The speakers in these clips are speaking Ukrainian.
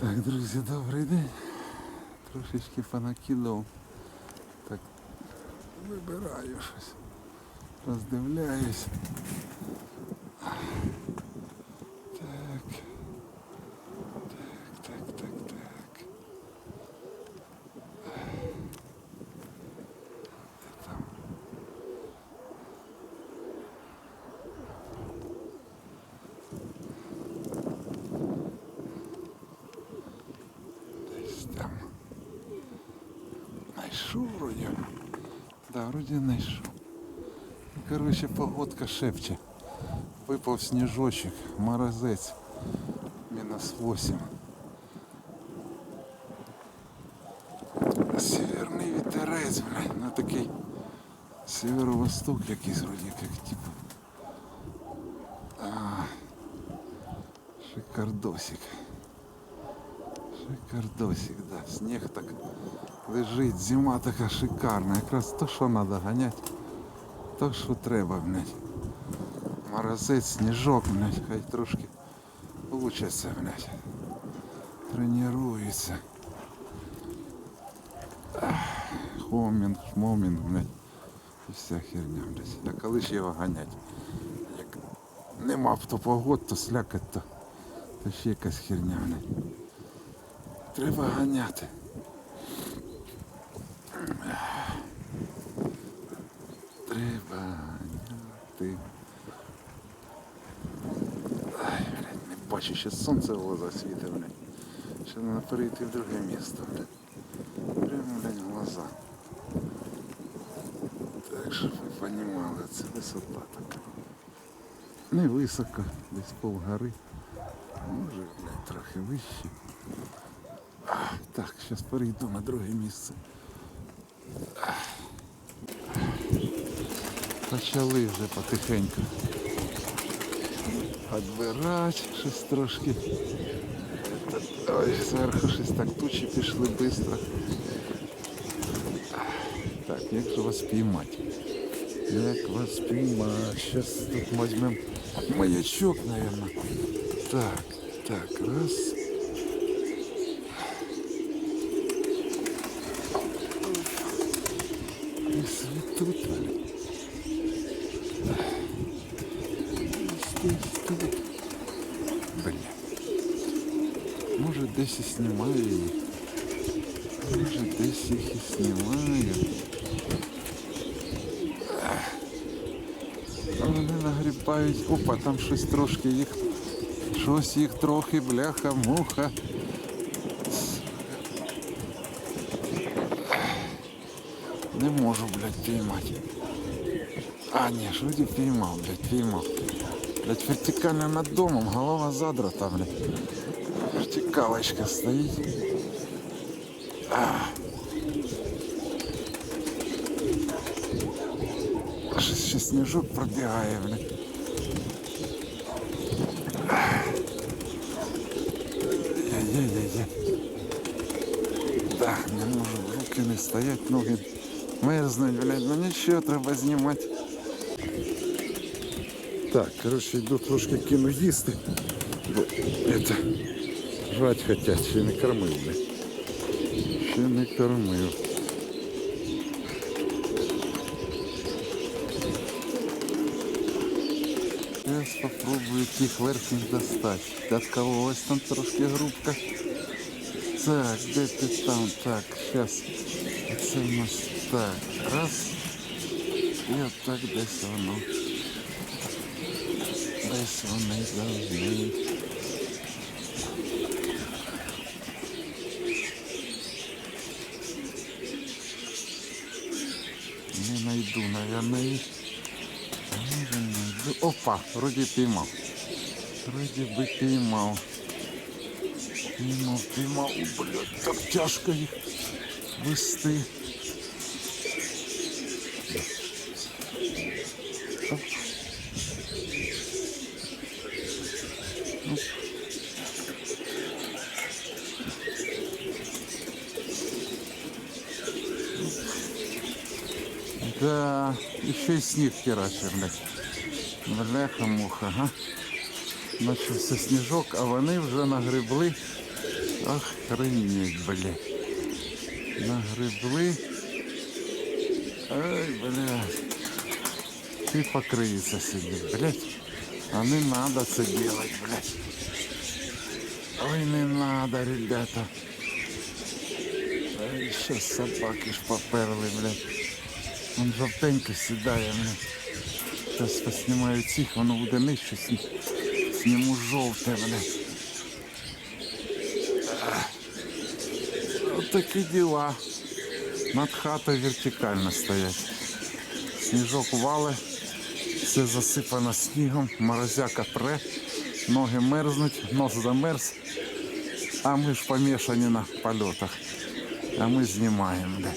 Так, друзі, добрий день. Трошечки понакидав. Так, вибираю щось. Роздивляюсь. Да, вроді найшов. Ну, Короче, погодка шепче. Випав сніжочок, морозець. Мінус 8. Северний вітерець, блядь, ну такий северо-восток якийсь вроді як типу. А, шикардосик. Шикардосик, да. Сніг так лежить, зима така шикарна. Якраз то, що треба ганяти. То, що треба, блядь. Морозець, сніжок, блядь, хай трошки учаться, блядь. Тренуються. Хомінг, шмомінг, блядь. І вся херня, блядь. А коли ж його ганять? Як нема б то погод, то слякать, то, то ще якась херня, блядь. Треба ганяти. Треба ганяти. Ай, блядь, не бачу, ще сонце в глаза світить, блядь. Ще треба перейти в друге місто, блядь. Прямо, блядь, в глаза. Так, щоб ви понімали, це висота така. Не високо, десь пол гори. Може, блядь, трохи вище. Так, зараз перейду на друге місце. Почали вже потихеньку. Відбирати щось трошки. Ой, зверху щось так тучі пішли швидко. Так, як же вас піймати? Як вас піймати? Зараз тут візьмемо маячок, мабуть. Так, так, раз. І світуть. Десь тут. Блін. Може десь і знімаю її. Може десь їх і знімаю. Вони нагрібають. Опа, там щось трошки їх. Щось їх трохи, бляха, муха. Не можу, блядь, піймати. А, ні, ж вроді піймав, блядь, піймав. Блядь, вертикально над домом, голова задрата, блядь. Вертикалочка стоїть. А. Щось ще сніжок пробігає, блядь. Є-є-є-є. Да, не можу, руки не стоять, ноги мерзнуть, блядь, ну нічого, треба знімати. Так, коротше, йду трошки кину їсти. Бо это, жрать хотять, ще не кормив. Ще не кормив. Зараз попробую тих верхніх достати. Откололась там трошки грубка. Так, де ти там? Так, зараз. Це у нас так. Раз. І отак десь воно. Десь вони завжди. Найду, наверное. Може найду. Опа, вроді піймав. Вроді би піймав. Піймав, піймав. О, блядь, так тяжко вести. Оп. Оп. Да, еще и снег херачит, блядь. Бляха-муха, ага. Начався сніжок, а вони вже нагребли Охренеть, бля. Нагребли. Ай, бля. Ти покриється собі, блядь. А не надо це делать, блядь. Ой, не надо, ребята. Ай, ще собаки ж поперли, блядь. Он жовтенько сідає, блядь. Зараз поснімаю цих, воно буде нижче, сні- сніму жовте, блядь. Ось такі діла. Над хатою вертикально стоять. Сніжок вале, все засипано снігом, морозяка пре, ноги мерзнуть, нос замерз, а ми ж помішані на польотах. А ми знімаємо, бля.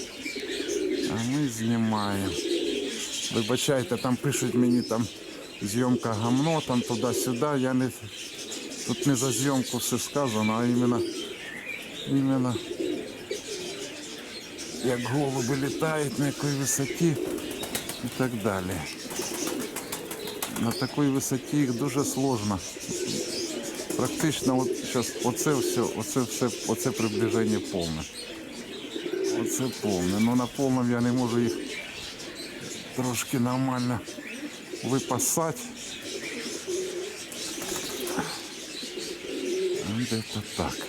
А ми знімаємо. Вибачайте, там пишуть мені там зйомка гамно, там туди-сюди. Я не тут не за зйомку все сказано, а іменно, іменно як голуби літають, на якій висоті і так далі. На такій висоті їх дуже сложно. Практично от зараз оце все, оце все, оце приближення повне. Оце повне. Ну на повному я не можу їх трошки нормально випасати. Де-то так.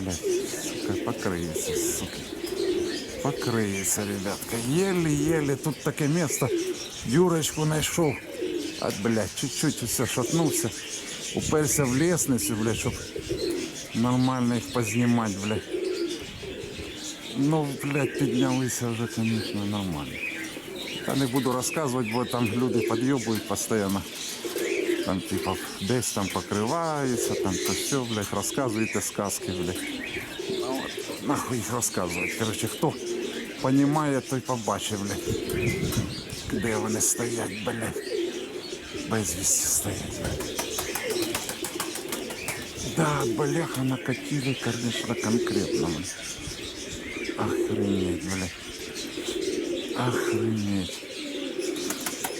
Блядь, сука, покриється, сука. Покриється, ребятка. Еле-еле тут таке місто. Дюрочку знайшов. А, блядь, чуть-чуть все шатнувся. Уперся в лестницю, блядь, щоб нормально їх познімати, блядь. Ну, блядь, піднялися вже, звісно, нормально. Та не буду розказувати, бо там люди підйобують постійно. Там типа десь там покривається, там то все, блядь, розказуєте сказки, блядь. Ну нахуй їх розказувати. Коротше, хто понімає, той побачить, блядь. Де вони стоять, блядь. Безвісті стоять, блядь. Да, бляха, накатили, конечно, конкретно, блядь. Охренеть, блядь. Охренеть.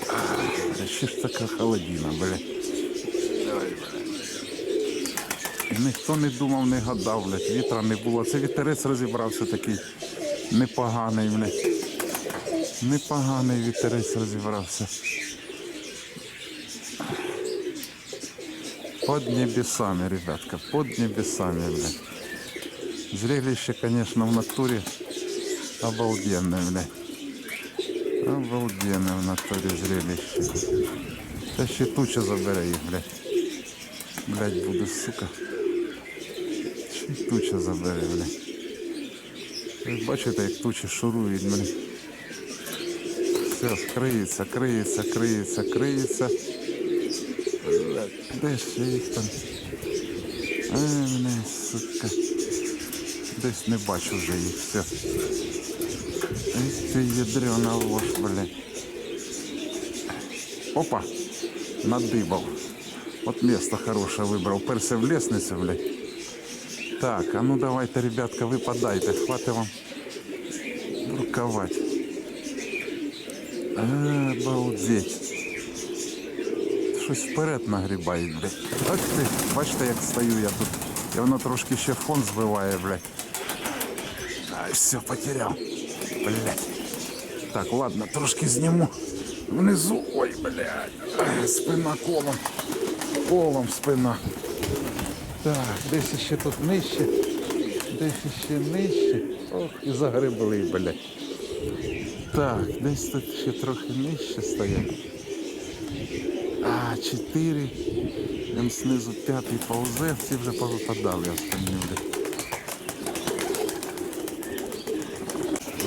Ах, Ще ж така холодина, блядь. Ніхто не думав, не гадав, блядь. Вітра не було. Це вітерець розібрався такий непоганий, блядь. Непоганий вітерець розібрався. Под небесами, ребятка, под небесами, блядь. Зрелище, конечно, в натуре обалденное, блядь. Обалденное в натуре зрелище. Та ще туча забере їх, блядь. Блядь, буду, сука. Ще туча забере, блядь. Ви бачите, як тучі шурують, блядь. Все, криється, криється, криється, криється. Блядь, де ще їх там? Ай, блядь, сука. Десь не бачу вже їх, все. Эх ты ядрена ложь, блядь. Опа, надыбал. Вот место хорошее выбрал. Перся в лестницу, блядь. Так, а ну давайте, ребятка, ви подайте. Хватит вам руковать. Обалдеть. Щось вперед нагрібає, блядь. Ах ти, бачите, як стою я тут. І воно трошки ще фон збиває, блядь. Ай, все, потерял. Блядь. Так, ладно, трошки зніму. Внизу. Ой, блядь. Ай, Спина колом. Колом спина. Так, десь ще тут нижче. Десь ще нижче. Ох, і загребли, блядь. Так, десь тут ще трохи нижче стоять. А, чотири. Він знизу п'ятий повзе, всі вже повипадали остальні, блядь.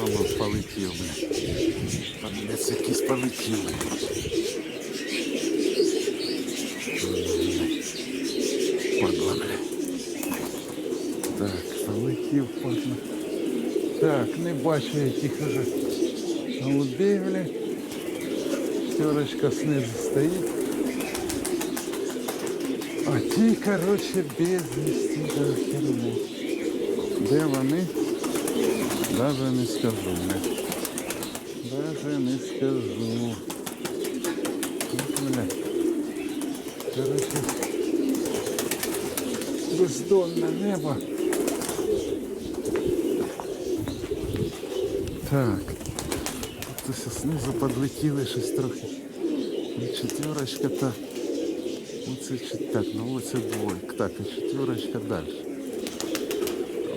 Воно полетів, блядь. Подивіться, якийсь полетів. Так, полетів, падла. Так, не бачу яких уже голубей, блядь. П'ятерочка снизу стоїть. А ті, короче, без вести до херни. Де вони? Даже не скажу. Не. Даже не скажу. От, бля. Короче, бездонне небо. Так. Тут ось знизу подлетіли щось трохи. І четверочка та. Оце так, ну оце двойка. Так, і четверочка далі.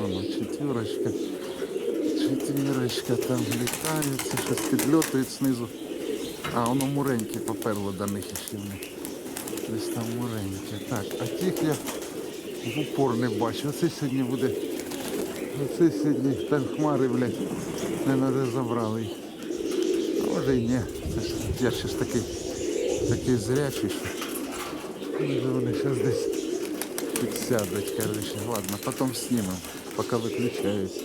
Воно четверочка. Четверочка там літається, щось підльотують знизу. А, воно муреньке поперло до них іще в них. Десь там муреньке. Так, а тих я в упор не бачу. Оце сьогодні буде. Оце сьогодні там хмари, блядь, не надо забрали їх. А може і ні. Це ж, я ще ж такий, такий зрячий, що може вони зараз десь підсядуть, короче. Ладно, потом снимем, пока выключаюсь.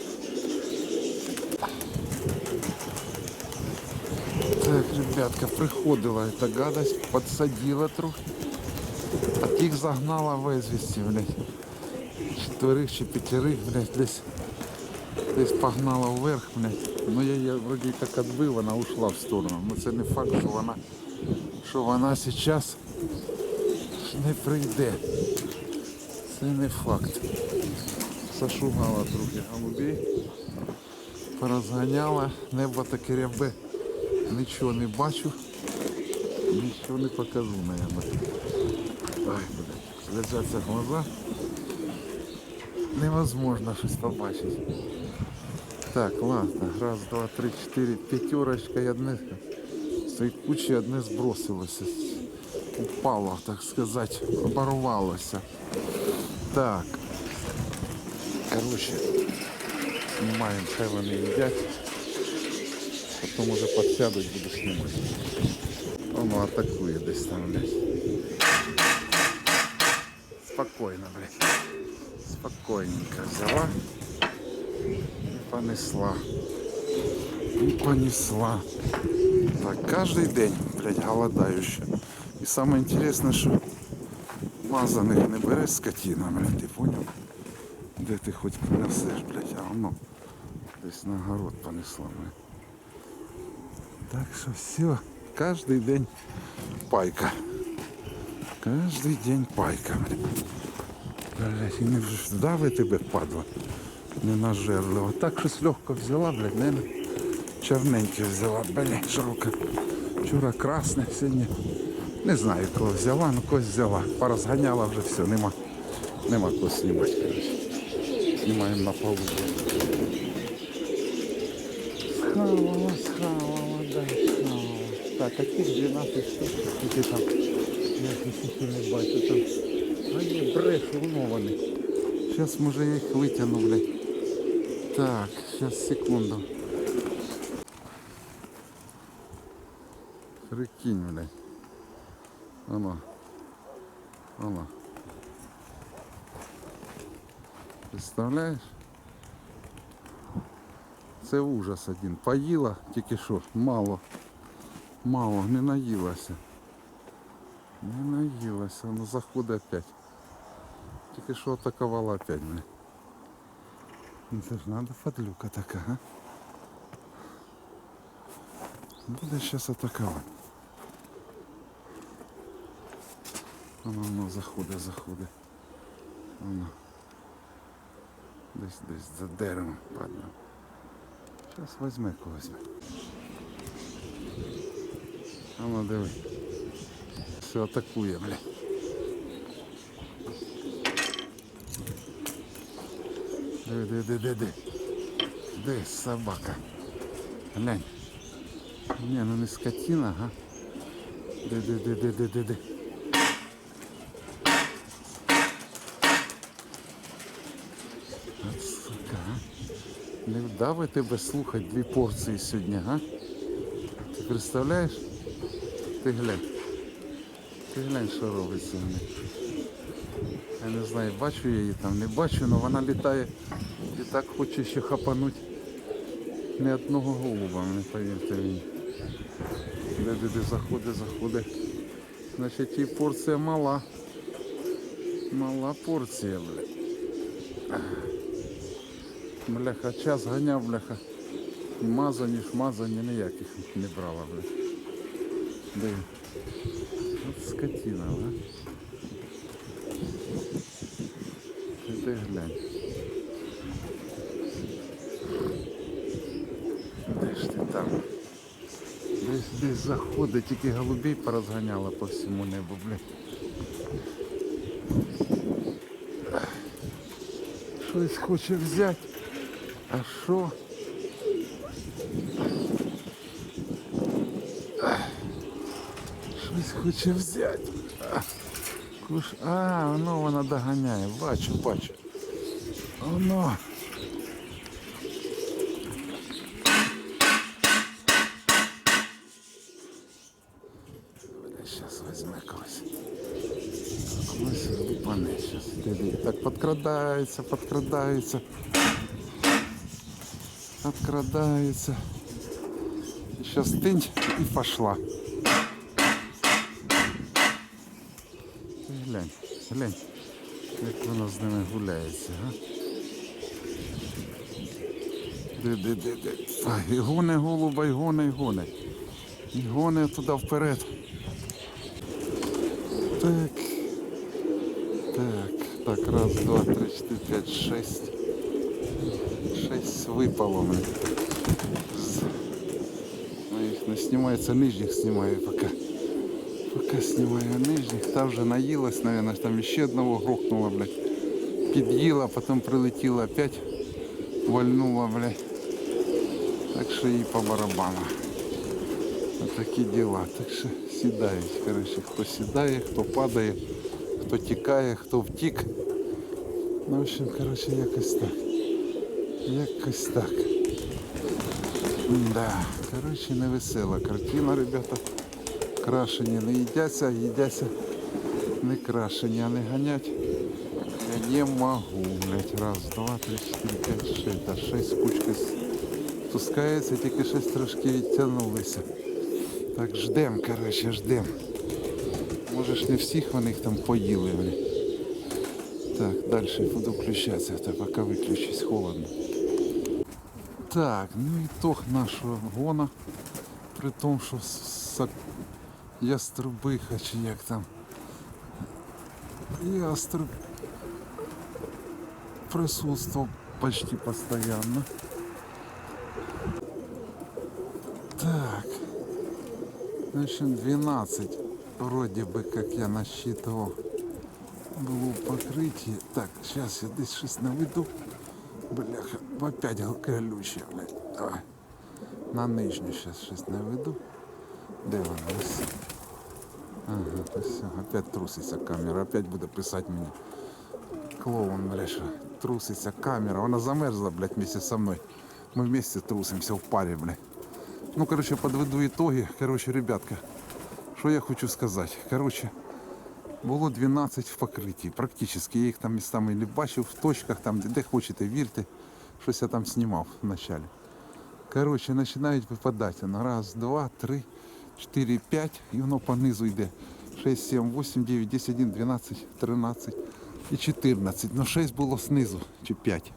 Так, ребятка, приходила эта гадость, подсадила трохи. А тих загнала в извісті, блядь. Четверих чи п'ятерих, блядь, десь, Десь погнала вверх, блядь. Ну я її вроді так відбив, вона ушла в сторону. Ну це не факт, що вона, що вона зараз не прийде. Це не факт. Зашугала трохи голубей, порозганяла, небо таке рябе, нічого не бачу, нічого не покажу, наверное. Ай, блядь, слезяться глаза. Невозможно щось побачити. Так, ладно, раз, два, три, чотири, п'ятерочка і одне з цієї кучі одне збросилося. Упало, так сказати, оборвалося. Так. Короче, снимаем, хай вони їдять. Потім уже підсядуть, буду знімати. Воно атакує десь там, блядь. Спокійно, блядь. Спокійненько взяла понесла. І понесла. Так, кожен день, блядь, голодаюча. І саме інтересне, що мазаних не бере скотина, блядь, ти поняв? Де ти хоч принесеш, блядь, а воно десь на город понесло, блядь. Так що все, кожен день пайка. Кожен день пайка, блядь. Блядь, і не вдави тебе, падла. Не нажерлива. Так щось легко взяла, блядь, не чорненьке взяла, блядь, жалко. Вчора красне, сьогодні. Не знаю, кого взяла, ну когось взяла. Порозганяла вже все, нема, нема кого знімати, коротше. Знімаємо на полу. Схавала, схавала, да, схавала. Так, а тих 12 штук, скільки там, я їх не бачу там. А ні, брешу, воно вони. Зараз може я їх витягну, блядь. Так, зараз секунду. Прикинь, блядь. Оно. Оно. Представляєш? Це ужас один. Поїла тільки що, мало. Мало, не наїлася. Не наїлася, воно заходить опять. Тільки що атакувала опять мене. Ну це ж надо подлюка така, а? Буде зараз атакувати. Воно, воно заходить, заходить. Воно. Десь десь за деревом падає. Зараз візьме когось. А ну диви. Все атакує, бля. Диви, диви, диви, диви. Де собака? Глянь. Ні, ну не скотина, ага. Де, де, де, де, де, де, де. Сука, а. Не вдави тебе слухати дві порції сьогодні, га? Ти представляєш? Ти глянь. Ти глянь, що робиться в них. Я не знаю, бачу я її там, не бачу, але вона літає так хоче ще хапануть. Ні одного голуба, не повірте мені. Де, де, де заходить, заходить. Значить і порція мала. Мала порція, блядь. Бляха, час ганяв, бляха. Мазані, шмазані ніяких не брала, бля. Де? От скотина, да? Ти глянь. Де ж ти там? Десь десь заходить, тільки голубей порозганяла по всьому небу, блядь. Щось хоче взяти. А що? Щось хоче взяти. Куш... а воно вона доганяє. Бачу, бачу. Воно. Сейчас возьме когось. Когось лупане сейчас. Так подкрадается, подкрадается. Подкрадается. Сейчас тынь и пошла. Глянь, глянь, як вона з ними гуляється, га? І гоне голуба, і гоне, і гоне. І гоне туди вперед. Так. Так, раз, два, три, четыре, пять, шесть. Шесть випало мене. Ну, їх не знімається, нижніх знімаю поки. Поки знімаю нижніх. Та вже наїлась, наверное, там ще одного грохнула, блядь. Під'їла, потім прилетіла опять, вальнула, блядь. Так що їй по барабану. Такі діла. Так що сідають. Коротше, хто сідає, хто падає, хто тікає, хто втік. Ну, в общем, коротше, якось так. Якось так. Да, коротше, невесела картина, ребята. Крашені не їдяться, їдяться не крашені, а не ганять. Я не можу, блядь. Раз, два, три, чотири, п'ять, шесть. Да, шесть кучки спускається, тільки щось трошки відтягнулися. Так, ждем, коротше, ждем. Може ж не всіх вони їх там поїли. Так, далі буду включатися, та поки виключусь, холодно. Так, ну ітог нашого гона. При тому, що с- яструбиха чи як там. Яструб присутствовал почти постоянно. Так. Общем, 12 вроде бы, как я насчитывал, было покрытие. Так, сейчас я здесь щось наведу. Бляха, опять колюче, блядь. Давай. На нижню сейчас щось наведу. Де вона? Ось. Ага, то все. Опять труситься камера, опять буде писати мені. Клоун, блядь, що труситься камера. Вона замерзла, блядь, вместе со мной. Мы вместе трусимся в паре, блядь. Ну, короче, подведу итоги. Короче, ребятка, що я хочу сказати. Короче, було 12 в покритті. Практично. Я їх там містами не бачив, в точках, там, де хочете, вірте. Щось я там знімав вначалі. Короче, починають випадати. Ну, раз, два, три, чотири, п'ять, і воно по низу йде. 6, 7, 8, 9, 10, 11, 12, 13 і 14. Ну, 6 було знизу, чи 5.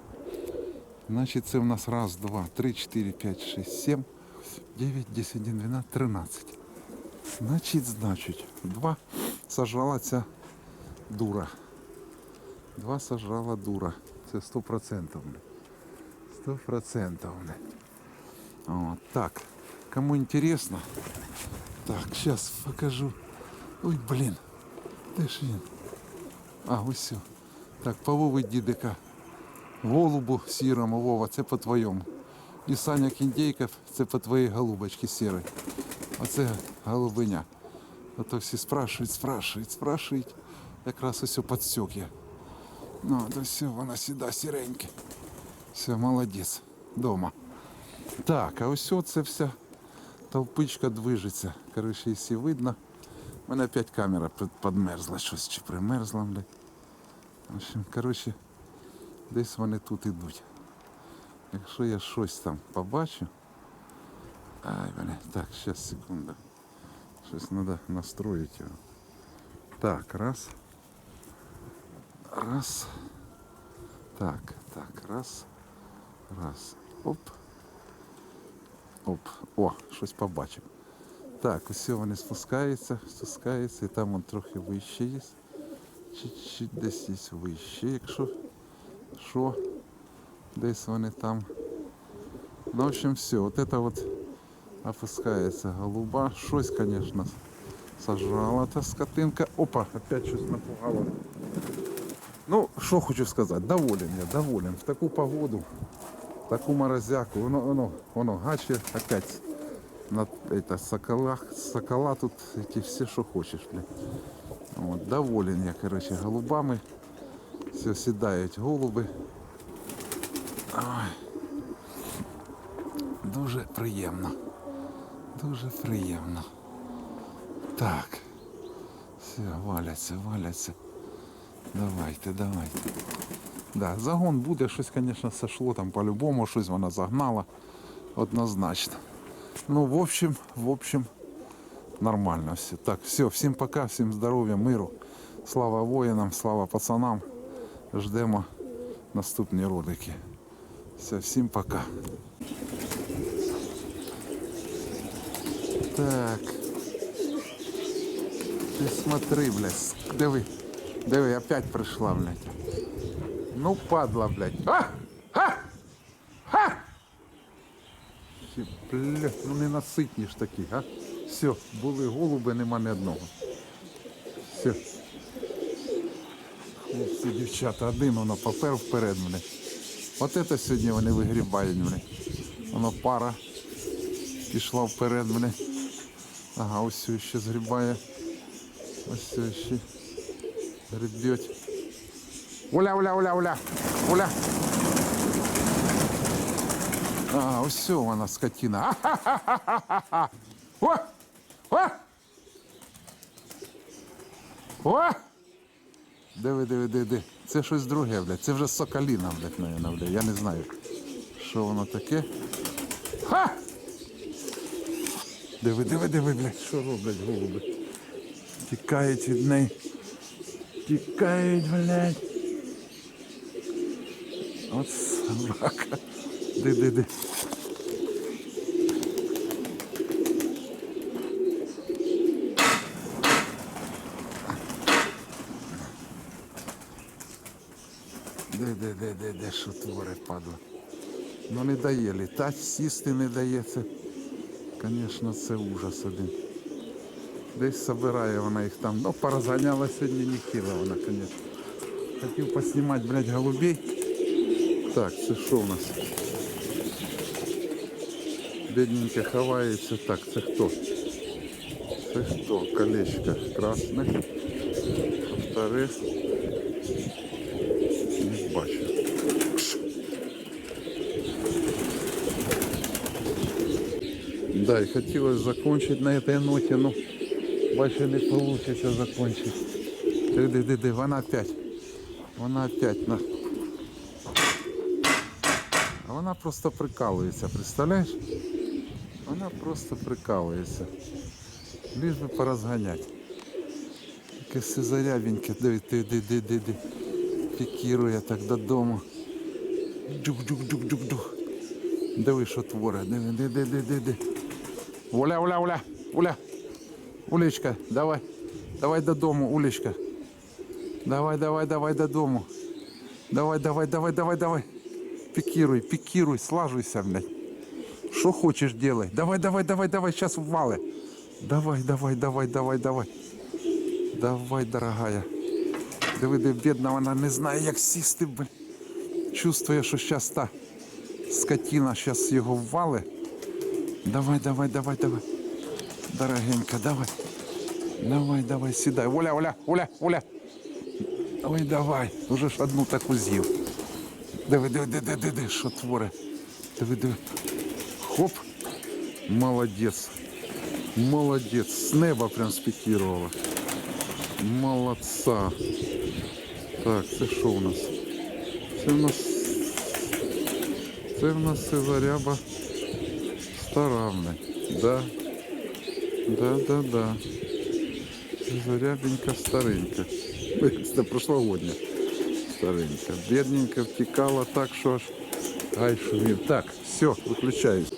Значить, це в нас раз, два, три, чотири, п'ять, шість, сім, дев'ять, десять, один, дванадцять, тринадцять. Значить, значить, два сажала ця дура. Два сажала дура. Це сто процентів. Сто процентів. Вот так. Кому интересно. Так, сейчас покажу. Ой, блин. Де ж він? А, ось все. Так, по Вови дідика. Голубу сірому, Вова, це по-твоєму. І Саня Кіндейков, це по твоїй голубочці сірій. Оце голубиня. А то всі спрашують, спрашують, спрашують. Якраз ось підсек я. Ну, то все, вона сіда сіренька. Все, молодець. Дома. Так, а ось це вся толпичка движеться. Коротше, якщо видно. У мене опять камера під- підмерзла щось чи примерзла, блядь. В общем, коротше, десь вони тут ідуть. Якщо я щось там побачу. Ай, бля, так, зараз, секунду. Щось треба настроїти його. Так, раз. Раз. Так, так, раз. Раз. Оп. Оп. О, щось побачив. Так, ось вони спускаються, спускаються, і там он трохи вище є. Чуть-чуть десь є вище, якщо що. Десь вони там. Ну, в общем, все. Вот это вот опускается голуба. Щось, конечно, сожрала та скотинка. Опа, опять щось напугало. Ну, що хочу сказати, доволен я, доволен. В таку погоду, в таку морозяку, воно, воно, воно гаче опять на это, сокола, сокола тут эти все, що хочеш, бля. От, доволен я, короче, голубами. Все, сідають голуби. Ой. Дуже приємно. Дуже приємно. Так. Все, валяться, валяться. Давайте, давайте. Да, загон буде, щось, звісно, сошло там по-любому, щось вона загнала. Однозначно. Ну, в общем, в общем, нормально все. Так, все, всім пока, всім здоров'я, миру. Слава воїнам, слава пацанам. Ждемо наступні ролики. Все, всім пока. Так. Ты смотри, блядь. Диви. Диви, опять пришла, блядь. Ну, падла, блядь. А! А! А! Блядь, ну не наситні ж такі, а? Все, були голуби, нема ні одного. Все. Хлопці, дівчата, один воно попер вперед мене. От це сьогодні вони вигрібають мене. Воно пара пішла вперед мене. Ага, ось ще згрібає. Ось ще гребеть. Уля, уля, уля, уля, уля. А, ось вона скотина. А-ха-ха-ха-ха-ха. О! О! О! Диви, диви, диви. Це щось друге, блядь. Це вже соколіна, блядь, наверное, блядь. Я не знаю, що воно таке. Ха! Диви, диви, диви, блядь, що роблять голуби. Тікають від неї. Тікають, блядь. От собака. Ди, ди, ди. Де, де, де, де, де, що творе падла. Ну не дає літати, сісти не дає. Це, звісно, це ужас один. Десь собирає вона їх там. Ну, порозганяла сьогодні не хіра вона, звісно. Хотів поснімати, блядь, голубей. Так, це що у нас? Бідненьке ховається. Так, це хто? Це хто? Колечко красне. Вторе. Не бачу. Да, и хотелось закончить на этой ноте, но больше не получится закончить. Ды, ды, ды, ды, вона опять. Вона опять на. А вона просто прикалується, представляєш? Вона просто прикалується. Лиш би порозганяти. Таке все зарябеньке, диви, ди, ди, ди, ди, ди. Пікірує так додому. Джук-джук-джук-джук-джук. Диви, що творе. Диви, диви, диви, диви, диви. Уля, уля, уля, уля. Улечка, давай. Давай додому, Улечка. Давай, давай, давай додому. Давай, давай, давай, давай, давай. Пикируй, пикируй, слажуйся, блядь. Что хочешь делай. Давай, давай, давай, давай, сейчас ввали. Давай, давай, давай, давай, давай. Давай, дорогая. Диви, де бідна, вона не знає, як сісти, блядь. Чувствує, що зараз та скотина зараз його ввали. Давай, давай, давай, давай. Дорогенька, давай. Давай, давай, сідай. Оля, Оля, Оля, Оля. Ой, давай. Уже ж одну таку з'їв. Диви, диви, диви, диви, диви, що творе. Диви, диви. Хоп. Молодець. Молодець. З неба прям спікірувала. Молодца. Так, це що у нас? Це в нас. Це в нас Цезаряба старавне. Да. Да, да, да. Зарябенька старенька. Це прошлогодня. старенька. Бідненька втікала так, що аж гай шумів. Так, все, виключаюсь.